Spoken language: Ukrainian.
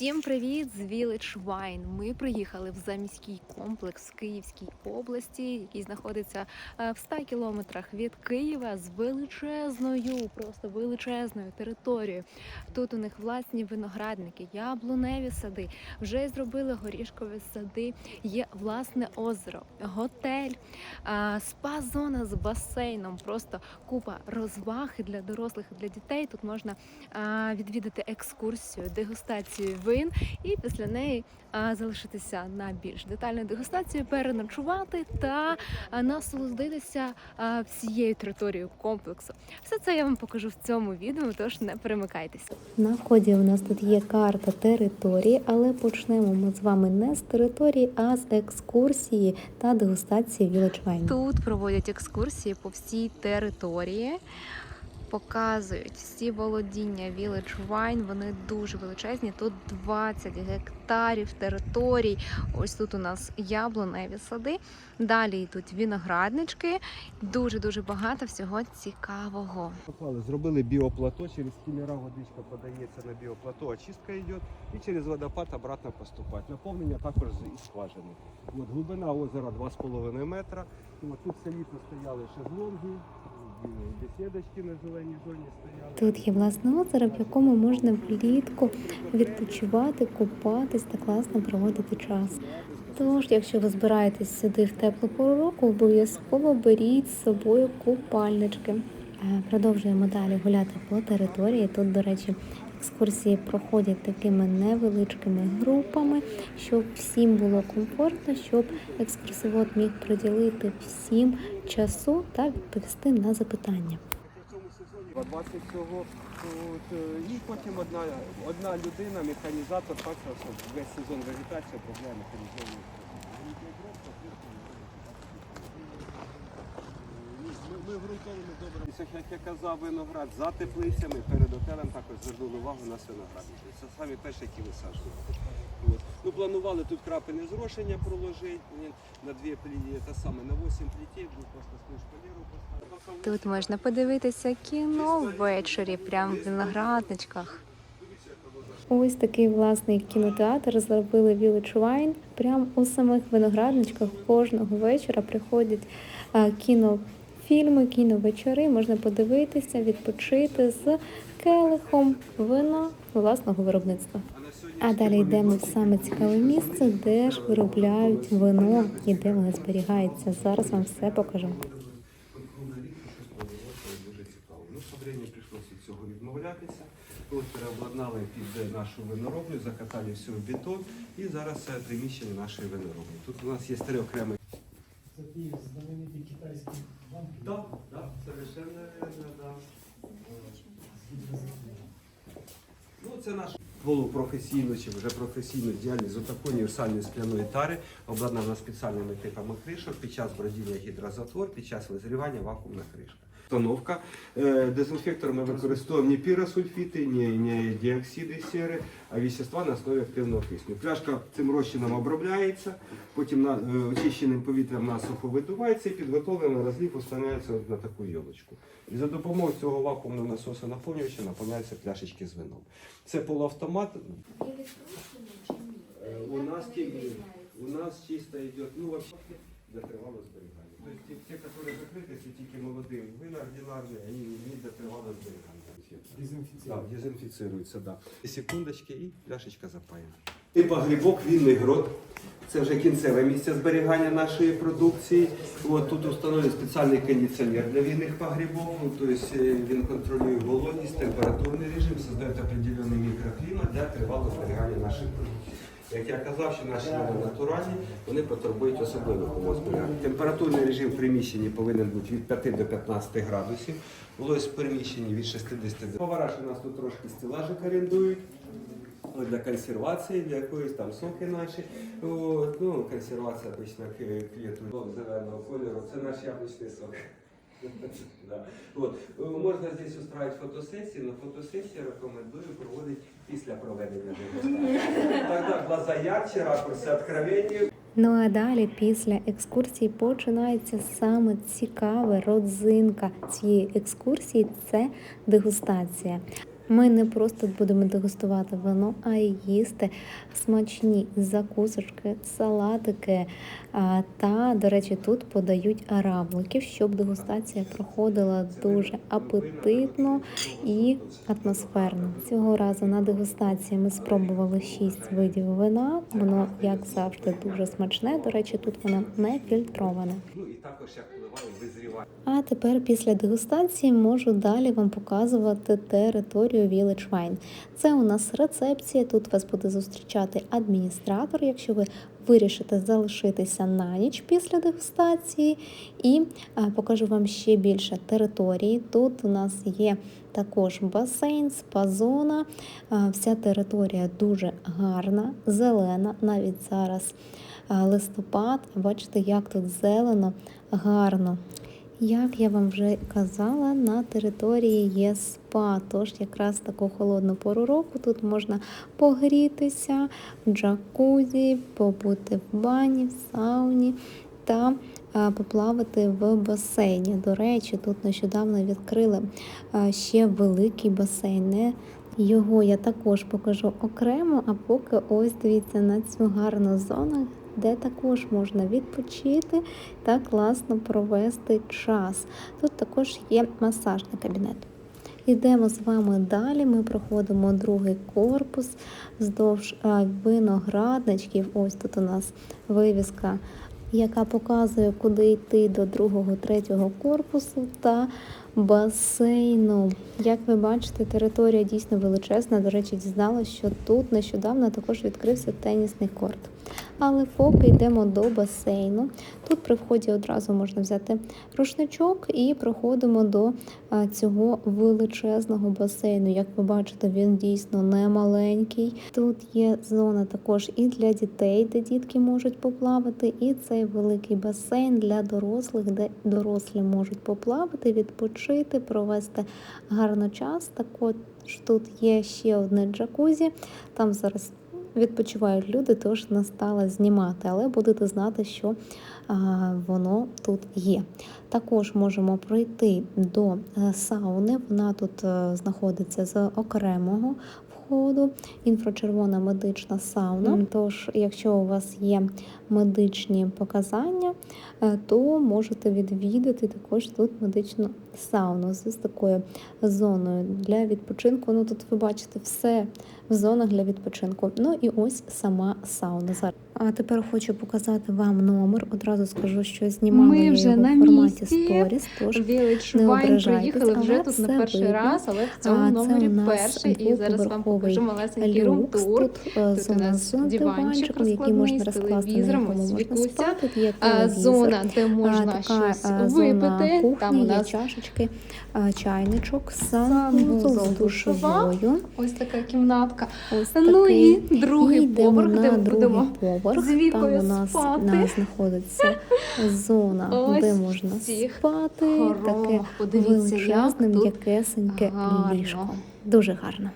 Всім привіт з Village Wine. Ми приїхали в заміський комплекс в Київській області, який знаходиться е, в 100 кілометрах від Києва з величезною, просто величезною територією. Тут у них власні виноградники, яблуневі сади, вже зробили горішкові сади. Є власне озеро, готель, е, спа-зона з басейном. Просто купа розваг для дорослих і для дітей. Тут можна відвідати екскурсію, дегустацію вин і після неї залишитися на більш детальну дегустацію, переночувати та насолодитися всією територією комплексу. Все це я вам покажу в цьому відео, тож не перемикайтеся. На вході у нас тут є карта території, але почнемо ми з вами не з території, а з екскурсії та дегустації Wine. Тут проводять екскурсії по всій території. Показують всі володіння Village Wine, вони дуже величезні. Тут 20 гектарів територій. Ось тут у нас яблуневі сади. Далі йдуть винограднички. Дуже дуже багато всього цікавого. Зробили біоплато, через кілера водичка подається на біоплато, очистка йде і через водопад обратно поступає. Наповнення також із скважини. От, глибина озера 2,5 метра. От, тут все літо стояли шезлонги, Тут є власне озеро, в якому можна влітку відпочивати, купатись та класно проводити час. Тож, якщо ви збираєтесь сюди в теплу пору року, обов'язково беріть з собою купальнички. Е, Продовжуємо далі гуляти по території. Тут, до речі, екскурсії проходять такими невеличкими групами, щоб всім було комфортно, щоб екскурсовод міг приділити всім часу та відповісти на запитання. В цьому сезоні 20 всього. Е, і потім одна, одна людина, механізатор, так весь сезон вегетація проблема механізованої. Ми, ми ґрунтовими добре. Як я казав, виноград за теплицями перед отелем також звернули увагу на виноградники. Це самі перші, які висаджували. От. Ну, планували тут крапельне зрошення проложити на дві пліті, та саме на 8 плітів, був просто шпалеру поставити. Тут можна подивитися кіно ввечері, прямо в виноградничках. Ось такий власний кінотеатр зробили Village Wine. Прямо у самих виноградничках кожного вечора приходять е, кінофільми, кіновечори. Можна подивитися, відпочити з келихом вина власного виробництва. А далі йдемо в саме цікаве місце, де ж виробляють вино і де воно зберігається. Зараз вам все покажу. Прийшлося від цього відмовлятися. Ось переобладнали під нашу винороблю, закатали все в бетон і зараз приміщення нашої винороблі. Тут у нас є три окремі. Так, так, совершенно верно, да. Ну, це наш полупрофесійну чи вже професійну діяльність з отакої універсальної скляної тари, обладнана спеціальними типами кришок під час бродіння гідрозатвор, під час визрівання вакуумна кришка. Установка. Е, Дезінфектор ми використовуємо не піросульфіти, не, не діоксиди сери, а вещества на основі активного кисню. Пляшка цим розчином обробляється, потім на, е, очищеним повітрям насухо видувається і підготовлений розлив установляється на таку йолочку. І за допомогою цього вакуумного насосу наповнювача наповняються пляшечки з вином. Це полуавтомат. Е, У нас, у нас чисто йде, ну вообще для тривалого зберігання. Тобто ті, ті, які закриті, це тільки молоді вина ординарні, вони не для тривалого зберігання. Да, дезінфіцируються, да. Секундочки і пляшечка запаяна. І погрібок вінний грот. Це вже кінцеве місце зберігання нашої продукції. От тут встановлений спеціальний кондиціонер для вінних погрібок. Ну, Тобто він контролює вологість, температурний режим, створює определений мікроклімат для тривалого зберігання наших продуктів. Як я казав, що наші вина натуральні, вони потребують особливих умов зберігання. Температурний режим в приміщенні повинен бути від 5 до 15 градусів. Вологість в приміщенні від 60 до Повара ж у нас тут трошки стелажик орендують. Для консервації, для якоїсь там соки наші. От, ну, консервація обычно к- квіту зеленого кольору. Це наш яблучний сок. Да. От. Можна здесь устраивать фотосесії, але фотосесії рекомендую проводити після проведення дегустації. Глаза ярче, ракурси. Ну а далі, після екскурсії, починається саме цікаве родзинка цієї екскурсії це дегустація. Ми не просто будемо дегустувати вино, а й їсти смачні закусочки, салатики. Та, до речі, тут подають равликів, щоб дегустація проходила дуже апетитно і атмосферно. Цього разу на дегустації ми спробували шість видів вина. Воно, як завжди, дуже смачне. До речі, тут воно не фільтроване. Ну і також як. А тепер після дегустації можу далі вам показувати територію Village Wine. Це у нас рецепція. Тут вас буде зустрічати адміністратор, якщо ви вирішите залишитися на ніч після дегустації. І покажу вам ще більше території. Тут у нас є також басейн, спа-зона. Вся територія дуже гарна, зелена. Навіть зараз листопад. Бачите, як тут зелено, гарно. Як я вам вже казала, на території є спа, тож якраз таку холодну пору року тут можна погрітися в джакузі, побути в бані, в сауні та е, поплавати в басейні. До речі, тут нещодавно відкрили е, ще великий басейн. Його я також покажу окремо, а поки ось дивіться на цю гарну зону, де також можна відпочити та класно провести час. Тут також є масажний кабінет. Йдемо з вами далі. Ми проходимо другий корпус вздовж виноградничків. Ось тут у нас вивіска, яка показує, куди йти до другого, третього корпусу та басейну. Як ви бачите, територія дійсно величезна. До речі, дізналася, що тут нещодавно також відкрився тенісний корт. Але поки йдемо до басейну, тут при вході одразу можна взяти рушничок і проходимо до цього величезного басейну. Як ви бачите, він дійсно не маленький. Тут є зона також і для дітей, де дітки можуть поплавати, і цей великий басейн для дорослих, де дорослі можуть поплавати, відпочити, провести гарно час. Також тут є ще одне джакузі. Там зараз відпочивають люди, тож не стала знімати, але будете знати, що воно тут є. Також можемо пройти до е, сауни. Вона тут е, знаходиться з окремого входу. Інфрачервона медична сауна. Тож, якщо у вас є медичні показання, е, то можете відвідати також тут медичну сауну з такою зоною для відпочинку. Ну тут ви бачите все в зонах для відпочинку. Ну і ось сама сауна. Зараз. А тепер хочу показати вам номер. Одразу скажу, що знімала Ми я вже його на в форматі сторіс. Тож Village не ображайтесь, приїхали вже але тут на перший видно. раз, але в цьому А, номері перший. І зараз вам покажу малесенький рум-тур. Тут, е, Тут у нас диванчик який можна розкласти, на якому можна спати. Тут є А, телевізор. Зона, де А, можна така щось випити. кухні, Там у нас чашечки, а, чайничок, санвузол з душовою. ось така кімнатка. Ось Ну і другий І поверх, де ми будемо поверх. з Вікою Там у нас спати. нас знаходиться зона, Ось де можна спати. Таке величезне, м'якесеньке ліжко. Дуже гарно.